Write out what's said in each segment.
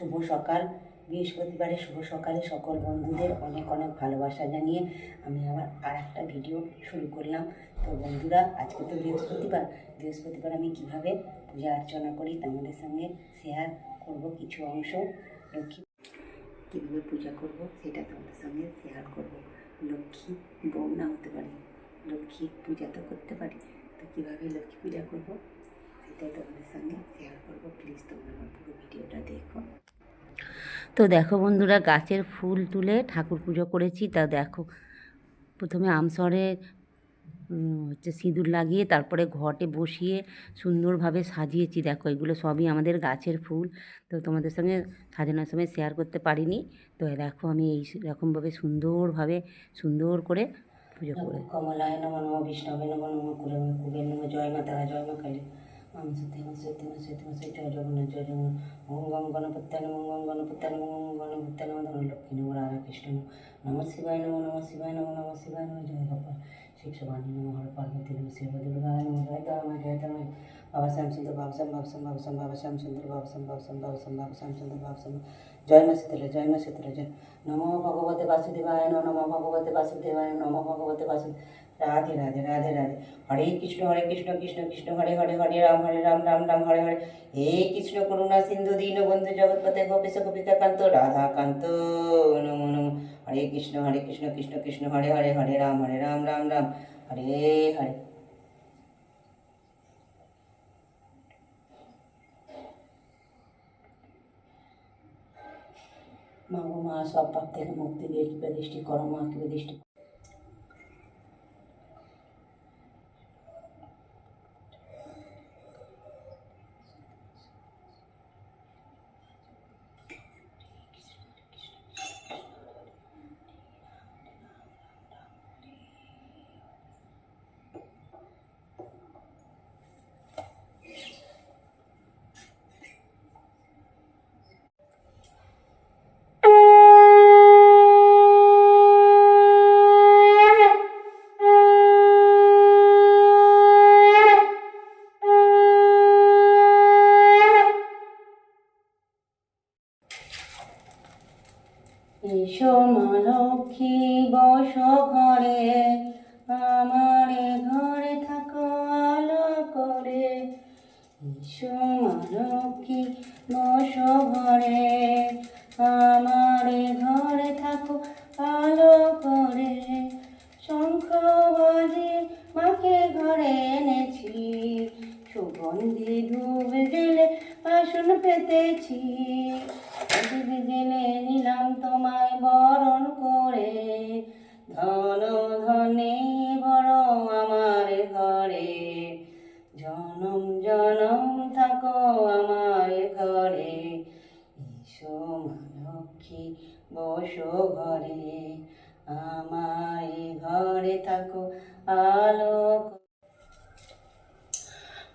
শুভ সকাল। বৃহস্পতিবারে শুভ সকালে সকল বন্ধুদের অনেক অনেক ভালোবাসা জানিয়ে আমি আবার আর একটা ভিডিও শুরু করলাম। তো বন্ধুরা, আজকে তো বৃহস্পতিবার। বৃহস্পতিবার আমি কীভাবে পূজা অর্চনা করি তোমাদের সঙ্গে শেয়ার করব কিছু অংশ। লক্ষ্মী কীভাবে পূজা করব সেটা তোমাদের সঙ্গে শেয়ার করব। লক্ষ্মী বউ না হতে পারি। লক্ষ্মী পূজা তো করতে পারি। তো কীভাবে লক্ষ্মী পূজা করব সেটাই তোমাদের সঙ্গে শেয়ার করব। প্লিজ তোমরা আমার পুরো ভিডিওটা দেখো। তো দেখো বন্ধুরা, গাছের ফুল তুলে ঠাকুর পুজো করেছি। তা দেখো, প্রথমে আমসরে হচ্ছে সিঁদুর লাগিয়ে তারপরে ঘটে বসিয়ে সুন্দরভাবে সাজিয়েছি। দেখো, এগুলো সবই আমাদের গাছের ফুল। তো তোমাদের সঙ্গে সাজানোর সময় শেয়ার করতে পারিনি। তো দেখো, আমি এই রকমভাবে সুন্দরভাবে সুন্দর করে পুজো করে কমলায় নম বিষ্ণবে নম নম, কুলে জয় মা তারা, জয় মা কালী। মাম সত্যি মা সত্যি মা সত্যি মা সত্যি জয় জগন্নাথ জয় জগন্নাথ ওম গম গণপত্যায় নম ওম গণপত্যায় নম ওম গণপত্যায় নম ধন লক্ষ্মী নম রাধা কৃষ্ণ নম নম শিবায় নম নম শিবায় নম নম শিবায় নম জয় গোপাল শিব সবানী নম হর পার্বতী নম শিব দুর্গায় নম জয় তামা জয় তামা বাবা শ্যাম সুন্দর বাবা শ্যাম বাবা শ্যাম বাবা শ্যাম বাবা শ্যাম সুন্দর বাবা শ্যাম বাবা শ্যাম বাবা শ্যাম বাবা শ্যাম সুন্দর বাবা শ্যাম জয় মা শীতলে জয় মা শীতলে জয় নম ভগবতে বাসুদেবায় নম নম ভগবতে বাসুদেবায় নম ভগবতে বাসুদেব রাধে রাধে রাধে রাধে। হরে কৃষ্ণ হরে কৃষ্ণ কৃষ্ণ কৃষ্ণ, হরে হরে হরে, রাম হরে, রাম রাম রাম, হরে হরে। হে কৃষ্ণ করুণা, সিন্ধু, দীন, বন্ধু জগৎপতে গোপেশ, গোপিকা কান্ত রাধা কান্ত হরে কৃষ্ণ হরে কৃষ্ণ কৃষ্ণ কৃষ্ণ, হরে হরে হরে, রাম হরে, রাম রাম রাম। হরে হরে। মা মা, সব পাপ থেকে মুক্তি দিয়ে কৃপা দৃষ্টি করো, মা কৃপা দৃষ্টি এসো লক্ষ্মী বস ঘরে, আমারে ঘরে থাকো আলো করে। এসো লক্ষ্মী বস ঘরে, আমারে ঘরে থাকো আলো করে। শঙ্খ বাজে মাকে ঘরে এনেছি, সুগন্ধি ধূপ জেলে আসন পেতেছি। ধূপ জেলে নিলাম তোমায় বরণ করে। ধন ধনে বড় আমার ঘরে। জনম জনম থাকো আমার ঘরে। এসো লক্ষ্মী, বসো ঘরে। আমার ঘরে থাকো, আলো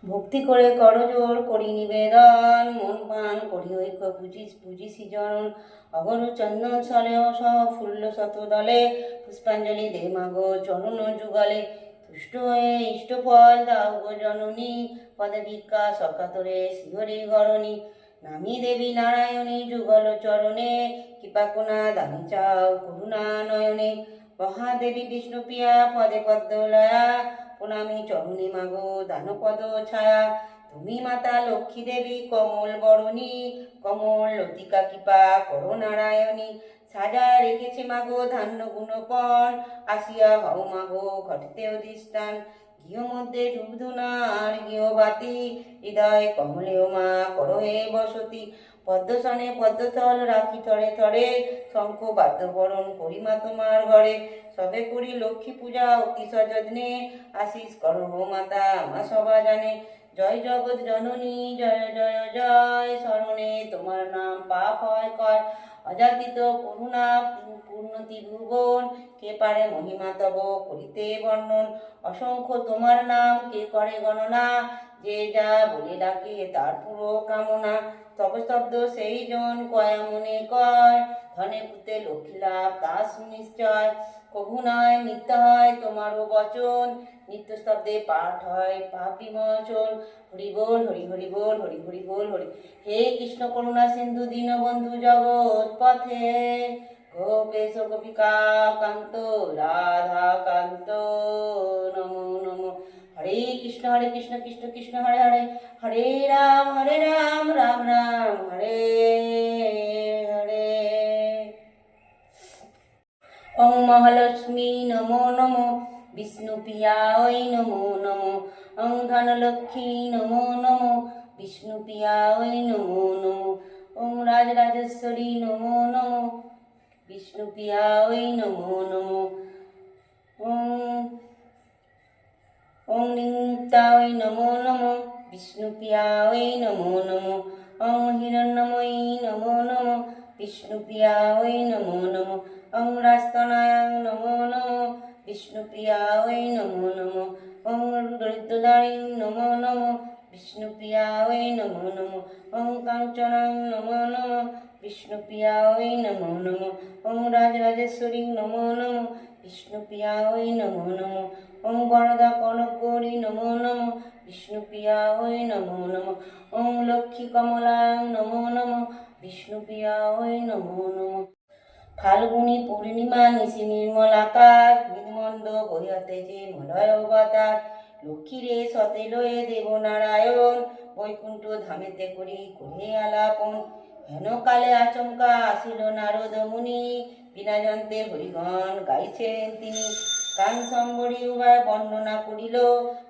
ভক্তি করে করজোর করি নিবেদন, মন পান করি ঐক্য বুঝিস বুঝিসি জনন অগর চন্দন সলেও সহ ফুল্ল শত দলে পুষ্পাঞ্জলি দে মাগো চরণ যুগলে। তুষ্ট হয়ে ইষ্ট ফল দাও গো জননী, পদে ভিক্ষা সকাতরে শিহরি গরণী নামি দেবী নারায়ণী যুগল চরণে কৃপাকুণা দানি চাও করুণা নয়নে। মহাদেবী বিষ্ণুপ্রিয়া পদে পদ্মলয়া প্রণামী চরণী মাগো দানপদ ছায়া। তুমি মাতা লক্ষ্মী দেবী, কমল বরণী, কমল লতিকা কৃপা করো নারায়ণী। সাজা রেখেছে মাগো ধান্য গুণপণ আসিয়া হও মাগো ঘটিতে অধিষ্ঠান। গৃহ মধ্যে ডুবধুনার গৃহবাতি হৃদয় কমলেও মা করো হে বসতি। পদ্মসনে পদ্মতল রাখি থরে থরে, শঙ্খ বাদ্যবরণ করি মা তোমার ঘরে। সবে করি লক্ষ্মী পূজা অতি সযত্নে আশিস করো মাতা আমার সবা জানে। জয় জগৎ জননী, জয় জয় জয় শরণে, তোমার নাম পাপ হয় কয়। অজাতিত করুণা পূর্ণ ত্রিভুবন, কে পারে মহিমা তব করিতে বর্ণন। অসংখ্য তোমার নাম, কে করে গণনা যে যা বলে ডাকে, তার পুরো কামনা। তপস্তব্ধ সেই জন কয়া মনে কয়, ধনে পুতে লক্ষ্মী লাভ, তা সুনিশ্চয়। কভু নয় মিথ্য হয় তোমারও বচন, নিত্য স্তব্ধে পাঠ হয় পাপ বিমোচন হরি বল, হরি হরি বল, হরি হরি বল, হরি। হে কৃষ্ণ করুণা সিন্ধু দীনবন্ধু জগৎ পথে গোপেশ গোপিকা কান্ত রাধা কৃষ্ণ কৃষ্ণ কৃষ্ণ, হরে হরে। হরে রাম হরে রাম রাম রাম, হরে হরে। ওং মহালক্ষ্মী নমো নমো, বিষ্ণু প্রিয়া ওই নমো নমো ওং ধনলক্ষ্মী নমো নমো, বিষ্ণু প্রিয়া ওই নমো নমো ওং রাজরাজেশ্বরী নমো নমো, বিষ্ণু প্রিয়া ওই নমো নমো। লিঙ্গায় নমো নমো বিষ্ণুপ্রিয়ায় নমো নমো ওং হিরণ্যময়ী নমো নমো বিষ্ণুপ্রিয়ায় নমো নমো ওং রাস্তনায় নমো নমো বিষ্ণুপ্রিয়ায় নমো নমো ওং দরিদ্রদায়ী নমো নমো বিষ্ণুপ্রিয়ায় নমো নমো ওং কাঞ্চনায় নমো নমো বিষ্ণুপ্রিয়ায় নমো নমো ওং রাজরাজেশ্বরী নমো নমো বিষ্ণুপ্রিয়ায় নমো নমো। ওং বরদা কনকগৌরী, নমো নমো। বিষ্ণুপ্রিয়ায় নমো নমো। ওং লক্ষ্মী কমলাং নমো নমো। বিষ্ণুপ্রিয়ায় নমো নমো। ফাল্গুনি পূর্ণিমা নিশি নির্মল আকাশ বিমন্দ বহিয়াতে যে মলয় অবতার। লক্ষ্মীরে সতে লয়ে দেবনারায়ণ, বৈকুণ্ঠ ধামেতে করি করে আলাপন। হেন কালে আচমকা আসিল নারদ মুনি বিনা যন্ত্রে হরিগণ গাইছেন তিনি। কান সম্বরী উভয় বর্ণনা করিল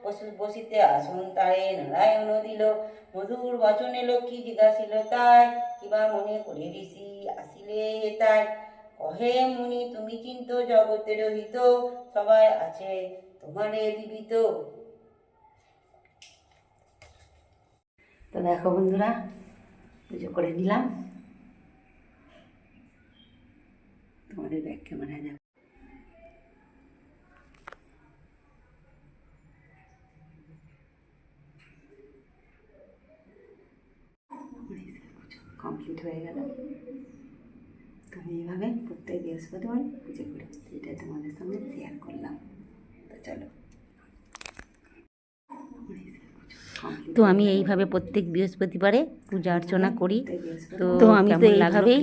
পশু বসিতে আসন তারে নারায়ণ দিল। মধুর বচনে লক্ষ্মী জিজ্ঞাসিল, তাই কিবা মনে করে ঋষি আসিলে তাই কহে মুনি, তুমি চিন্ত জগতের হিত, সবাই আছে তোমারে জীবিত। তো দেখো বন্ধুরা, পুজো করে নিলাম। তোমাদের ব্যাক ক্যামেরা দেখো। কমপ্লিট হয়ে গেল। তো আমি এইভাবে প্রত্যেক বৃহস্পতিবার পুজো করি এটাই তোমাদের সঙ্গে শেয়ার করলাম। তো চলো। তো আমি এইভাবে প্রত্যেক বৃহস্পতিবারে পূজা অর্চনা করি। তো আমি তো এইভাবেই